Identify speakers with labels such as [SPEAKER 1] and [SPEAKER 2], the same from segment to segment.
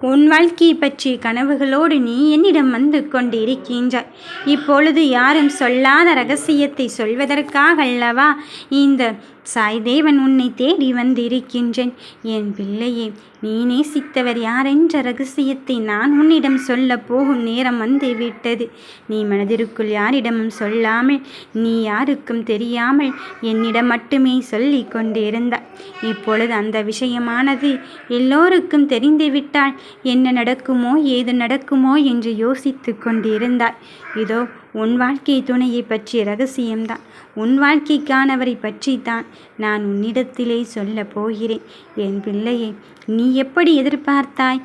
[SPEAKER 1] உன் வாழ்க்கையை பற்றிய கனவுகளோடு நீ என்னிடம் வந்து கொண்டிருக்கின்றாய். இப்பொழுது யாரும் சொல்லாத ரகசியத்தை சொல்வதற்காக அல்லவா இந்த சாய்தேவன் உன்னை தேடி வந்திருக்கின்றேன். என் பிள்ளையே நீ நேசித்தவர் யாரென்ற ரகசியத்தை நான் உன்னிடம் சொல்ல போகும் நேரம் வந்து விட்டது. நீ மனதிற்குள் யாரிடமும் சொல்லாமல் நீ யாருக்கும் தெரியாமல் என்னிடம் மட்டுமே சொல்லி கொண்டிருந்தாய். இப்பொழுது அந்த விஷயமானது எல்லோருக்கும் தெரிந்துவிட்டால் என்ன நடக்குமோ ஏது நடக்குமோ என்று யோசித்து கொண்டிருந்தாய். இதோ உன் வாழ்க்கை துணையை பற்றிய ரகசியம்தான். உன் வாழ்க்கைக்கானவரை பற்றித்தான் நான் உன்னிடத்திலே சொல்லப் போகிறேன். என் பிள்ளையை நீ எப்படி எதிர்பார்த்தாய்?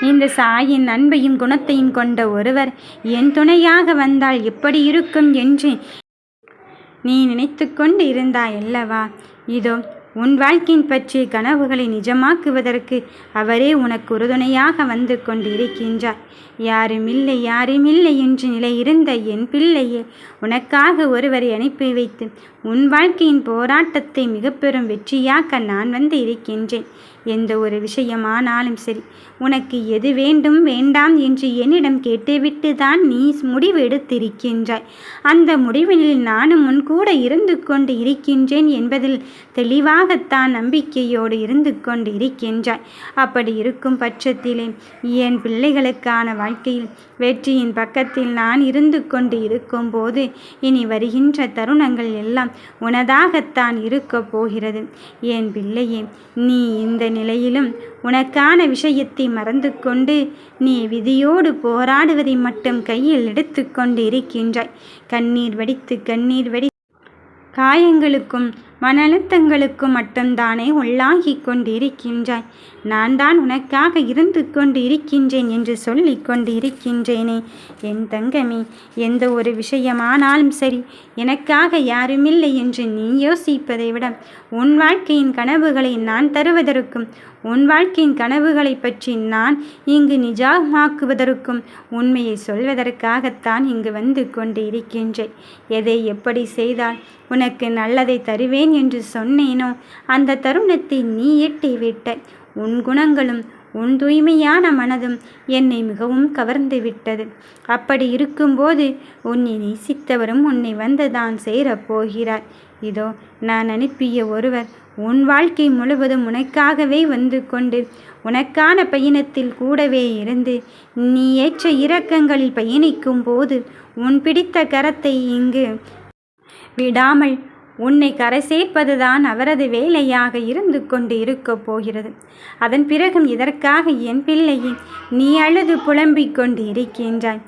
[SPEAKER 1] இந்த சாயின் அன்பையும் குணத்தையும் கொண்ட ஒருவர் என் துணையாக வந்தால் எப்படி இருக்கும் என்று நீ நினைத்து கொண்டு இருந்தாய் அல்லவா? இதோ உன் வாழ்க்கையின் பற்றிய கனவுகளை நிஜமாக்குவதற்கு அவரே உனக்கு உறுதுணையாக வந்து கொண்டிருக்கின்றார். யாருமில்லை யாருமில்லை என்று நிலை இருந்த என் பிள்ளையே உனக்காக ஒருவரை அனுப்பி வைத்து உன் வாழ்க்கையின் போராட்டத்தை மிகப்பெரும் வெற்றியாக வெற்றியாக்க நான் வந்து இருக்கின்றேன். எந்த ஒரு விஷயமானாலும் சரி. உனக்கு எது வேண்டும் வேண்டாம் என்று என்னிடம் கேட்டுவிட்டு தான் நீ முடிவு எடுத்திருக்கின்றாய். அந்த முடிவினில் நானும் முன் கூட இருந்து கொண்டு இருக்கின்றேன் என்பதில் தெளிவாகத்தான் நம்பிக்கையோடு இருந்து கொண்டு இருக்கின்றாய். அப்படி இருக்கும் பட்சத்திலே என் பிள்ளைகளுக்கான வாழ்க்கையில் வெற்றியின் பக்கத்தில் நான் இருந்து கொண்டு இருக்கும்போது இனி வருகின்ற தருணங்கள் எல்லாம் உனதாகத்தான் இருக்கப் போகிறது. என் பிள்ளையே நீ இந்த நிலையிலும் உனக்கான விஷயத்தை மறந்து கொண்டு நீ விதியோடு போராடுவதை மட்டும் கையில் எடுத்துக்கொண்டு இருக்கின்றாய். கண்ணீர் வடித்து கண்ணீர் வடி காயங்களுக்கும் மன அழுத்தங்களுக்கும் மட்டும்தானே உள்ளாகி கொண்டிருக்கின்றாய். நான் தான் உனக்காக இருந்து கொண்டு இருக்கின்றேன் என்று சொல்லி கொண்டு இருக்கின்றேனே என் தங்கமே எந்த ஒரு விஷயமானாலும் சரி எனக்காக யாருமில்லை என்று நீ யோசிப்பதை விட உன் வாழ்க்கையின் கனவுகளை நான் தருவதற்கும் உன் வாழ்க்கையின் கனவுகளை பற்றி நான் இங்கு நிஜமாக்குவதற்கும் உண்மையை சொல்வதற்காகத்தான் இங்கு வந்து கொண்டு இருக்கின்றேன் எதை எப்படி செய்தால் உனக்கு நல்லதை தருவேன் என்று சொன்னேனோ? அந்த தருணத்தை நீ எட்டிவிட்டாய் உன் குணங்களும் உன் தூய்மையான மனதும் என்னை மிகவும் கவர்ந்து விட்டது. அப்படி இருக்கும்போது உன்னை நேசித்தவரும் உன்னை வந்து தான் சேரப்போகிறார் இதோ நான் அனுப்பிய ஒருவர் உன் வாழ்க்கை முழுவதும் உனக்காகவே வந்து கொண்டு உனக்கான பயணத்தில் கூடவே இருந்து நீ ஏற்ற இரக்கங்களில் பயணிக்கும் போது உன் பிடித்த கரத்தை இங்கு விடாமல் உன்னை கரை சேர்ப்பதுதான் அவரது வேலையாக இருந்து கொண்டு இருக்கப் போகிறது. அதன் பிறகும் இதற்காக என் பிள்ளையை நீ அழுது புலம்பிக் கொண்டு இருக்கின்றாய்.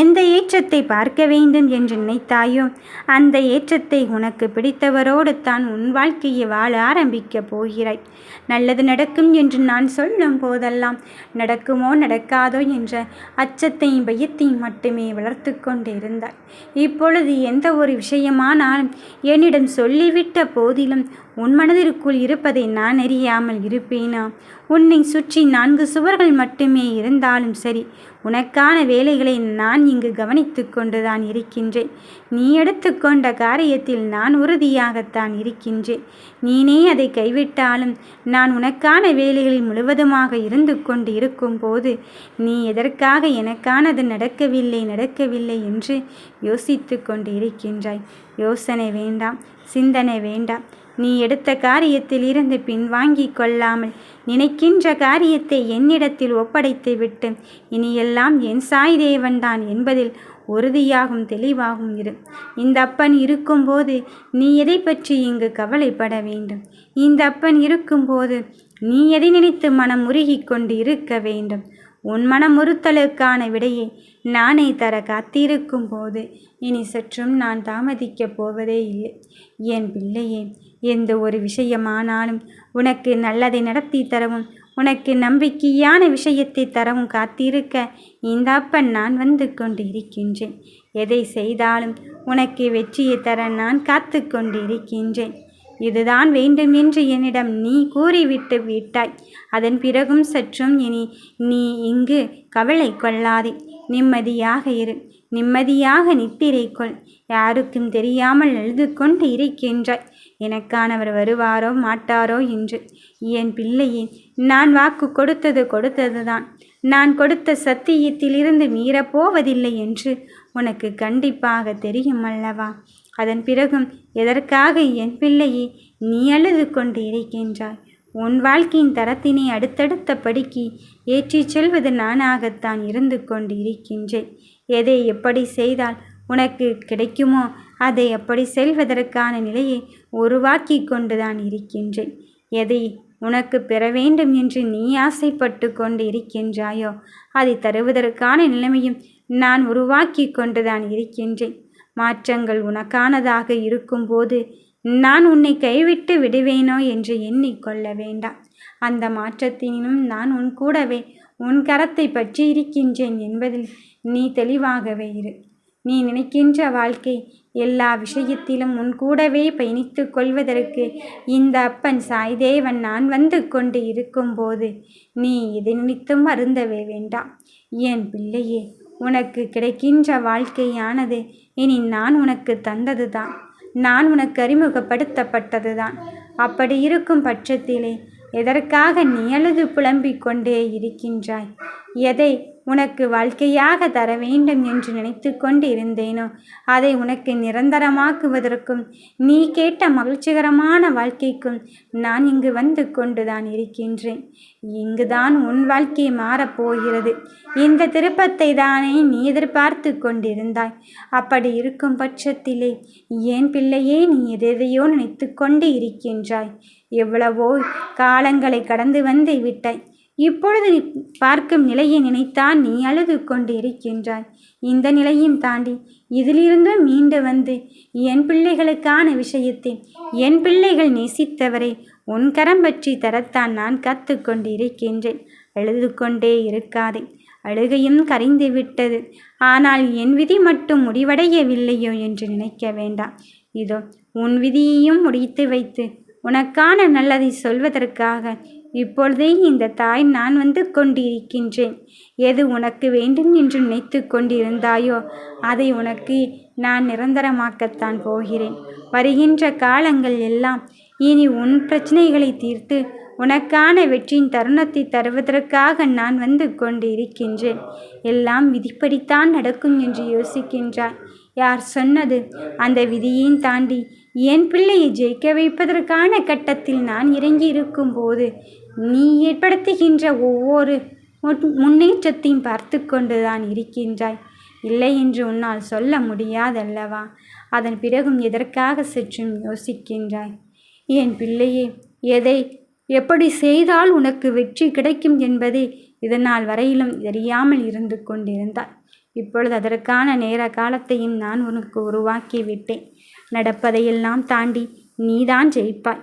[SPEAKER 1] எந்த ஏற்றத்தை பார்க்க வேண்டும் என்று நினைத்தாயோ அந்த ஏற்றத்தை உனக்கு பிடித்தவரோடு தான் உன் வாழ்க்கையை வாழ ஆரம்பிக்கப் போகிறாய். நல்லது நடக்கும் என்று நான் சொல்லும் போதெல்லாம் நடக்குமோ நடக்காதோ என்ற அச்சத்தையும் பயத்தையும் மட்டுமே வளர்த்து கொண்டு இருந்தாய். இப்பொழுது எந்த ஒரு விஷயமானாலும் என்னிடம் சொல்லிவிட்ட போதிலும் உன் மனதிற்குள் இருப்பதை நான் அறியாமல் இருப்பேனா? உன்னை சுற்றி நான்கு சுவர்கள் மட்டுமே இருந்தாலும் சரி உனக்கான வேலைகளை நான் இங்கு கவனித்து கொண்டுதான் இருக்கின்றேன். நீ எடுத்துக்கொண்ட காரியத்தில் நான் உறுதியாகத்தான் இருக்கின்றேன். நீனே அதை கைவிட்டாலும் நான் உனக்கான வேலைகளில் முழுவதுமாக இருந்து கொண்டு இருக்கும்போது நீ எதற்காக எனக்கானது நடக்கவில்லை நடக்கவில்லை என்று யோசித்து கொண்டு இருக்கின்றாய். யோசனை வேண்டாம் சிந்தனை வேண்டாம். நீ எடுத்த காரியத்தில் இருந்து பின்வாங்கி கொள்ளாமல் நினைக்கின்ற காரியத்தை என்னிடத்தில் ஒப்படைத்து விட்டு இனியெல்லாம் என் சாய் தேவன்தான் என்பதில் உறுதியாகும் தெளிவாகும் இரு. இந்த அப்பன் இருக்கும்போது நீ எதை பற்றி இங்கு கவலைப்பட வேண்டும்? இந்த அப்பன் இருக்கும்போது நீ எதை நினைத்து மனம் உருகி கொண்டு இருக்க வேண்டும்? உன் மனமுறுத்தலுக்கான விடையை நானே தர காத்திருக்கும் போது இனி சற்றும் நான் தாமதிக்கப் போவதே இல்லை. என் பிள்ளையே எந்த ஒரு விஷயமானாலும் உனக்கு நல்லதை நடத்தி தரவும் உனக்கு நம்பிக்கையான விஷயத்தை தரவும் காத்திருக்க இந்த அப்பன் நான் வந்து கொண்டு இருக்கின்றேன் எதை செய்தாலும் உனக்கு வெற்றியை தர நான் காத்து கொண்டு இருக்கின்றேன் இதுதான் வேண்டும் என்று என்னிடம் நீ கூறிவிட்டு விட்டாய். அதன் பிறகும் சற்றும் இனி நீ இங்கு கவலை கொள்ளாதே. நிம்மதியாக இரு. நிம்மதியாக நித்திரை கொள். யாருக்கும் தெரியாமல் எழுது கொண்டு இருக்கின்றாய். எனக்கானவர் வருவாரோ மாட்டாரோ என்று. என் பிள்ளையே நான் வாக்கு கொடுத்தது கொடுத்ததுதான். நான் கொடுத்த சத்தியத்திலிருந்து மீறப்போவதில்லை என்று உனக்கு கண்டிப்பாக தெரியும் அல்லவா? அதன் பிறகும் எதற்காக என் பிள்ளையை நீ அழுது கொண்டு இருக்கின்றாய்? உன் வாழ்க்கையின் தரத்தினை அடுத்தடுத்த படிக்கு ஏற்றிச் செல்வது நானாகத்தான் இருந்து கொண்டு இருக்கின்றேன். எதை எப்படி செய்தால் உனக்கு கிடைக்குமோ அதை அப்படி செல்வதற்கான நிலையை உருவாக்கி கொண்டுதான் இருக்கின்றேன். எதை உனக்கு பெற வேண்டும் என்று நீ ஆசைப்பட்டு கொண்டு இருக்கின்றாயோ அதை தருவதற்கான நிலைமையும் நான் உருவாக்கி கொண்டுதான் இருக்கின்றேன். மாற்றங்கள் உனக்கானதாக இருக்கும்போது நான் உன்னை கைவிட்டு விடுவேனோ என்று எண்ணிக்கொள்ள வேண்டாம். அந்த மாற்றத்தினும் நான் உன் கூடவே உன் கரத்தை பற்றி இருக்கின்றேன் என்பதில் நீ தெளிவாகவே இரு. நீ நினைக்கின்ற வாழ்க்கை எல்லா விஷயத்திலும் உன் கூடவே பயணித்து கொள்வதற்கு இந்த அப்பன் சாய்தேவன் நான் வந்து கொண்டு இருக்கும்போது நீ இதை நினைத்தும் அருந்தவே வேண்டாம். என் பிள்ளையே உனக்கு கிடைக்கின்ற வாழ்க்கையானது இனி நான் உனக்கு தந்தது தான் நான் உனக்கு அறிமுகப்படுத்தப்பட்டது தான் அப்படி இருக்கும் பட்சத்திலே எதற்காக நீ அழுது புலம்பிக் கொண்டே இருக்கின்றாய்? எதை உனக்கு வாழ்க்கையாக தர வேண்டும் என்று நினைத்து கொண்டு இருந்தேனோ அதை உனக்கு நிரந்தரமாக்குவதற்கும் நீ கேட்ட மகிழ்ச்சிகரமான வாழ்க்கைக்கும் நான் இங்கு வந்து கொண்டுதான் இருக்கின்றேன். இங்குதான் உன் வாழ்க்கை மாறப்போகிறது இந்த திருப்பத்தை தானே நீ எதிர்பார்த்து கொண்டிருந்தாய். அப்படி இருக்கும் பட்சத்திலே ஏன் பிள்ளையே நீ எதையோ நினைத்து கொண்டு இருக்கின்றாய்? எவ்வளவோ காலங்களை கடந்து வந்து விட்டாய். இப்பொழுது நீ பார்க்கும் நிலையை நினைத்தான் நீ அழுது கொண்டு இருக்கின்றாய் இந்த நிலையும் தாண்டி இதிலிருந்தும் மீண்டு வந்து என் பிள்ளைகளுக்கான விஷயத்தை என் பிள்ளைகள் நேசித்தவரை உன் கரம் பற்றி தரத்தான் நான் கத்து கொண்டு இருக்கின்றேன் அழுது கொண்டே இருக்காதே. அழுகையும் கரைந்து விட்டது. ஆனால் என் விதி மட்டும் முடிவடையவில்லையோ என்று நினைக்க வேண்டாம். இதோ உன் விதியையும் முடித்து வைத்து உனக்கான நல்லதை சொல்வதற்காக இப்பொழுதே இந்த தாய் நான் வந்து கொண்டிருக்கின்றேன். எது உனக்கு வேண்டும் என்று நினைத்து கொண்டிருந்தாயோ அதை உனக்கு நான் நிரந்தரமாக்கத்தான் போகிறேன். வருகின்ற காலங்கள் எல்லாம் இனி உன் பிரச்சனைகளை தீர்த்து உனக்கான வெற்றியின் தருணத்தை தருவதற்காக நான் வந்து கொண்டிருக்கின்றேன். எல்லாம் விதிப்படித்தான் நடக்கும் என்று யோசிக்கின்றாய். யார் சொன்னது? அந்த விதியையும் தாண்டி என் பிள்ளையை ஜெயிக்க வைப்பதற்கான கட்டத்தில் நான் இறங்கி இருக்கும்போது நீ ஏற்படுத்துகின்ற ஒவ்வொரு முன்னேற்றத்தையும் பார்த்து கொண்டுதான் இருக்கின்றாய். இல்லை என்று உன்னால் சொல்ல முடியாதல்லவா? அதன் பிறகும் எதற்காக சற்றும் யோசிக்கின்றாய்? என் பிள்ளையே எதை எப்படி செய்தால் உனக்கு வெற்றி கிடைக்கும் என்பதை இதனால் வரையிலும் தெரியாமல் இருந்து கொண்டிருந்தாய். இப்பொழுது அதற்கான நேர காலத்தையும் நான் உனக்கு உருவாக்கி விட்டேன் நடப்பதையெல்லாம் தாண்டி நீதான் ஜெயிப்பாய்.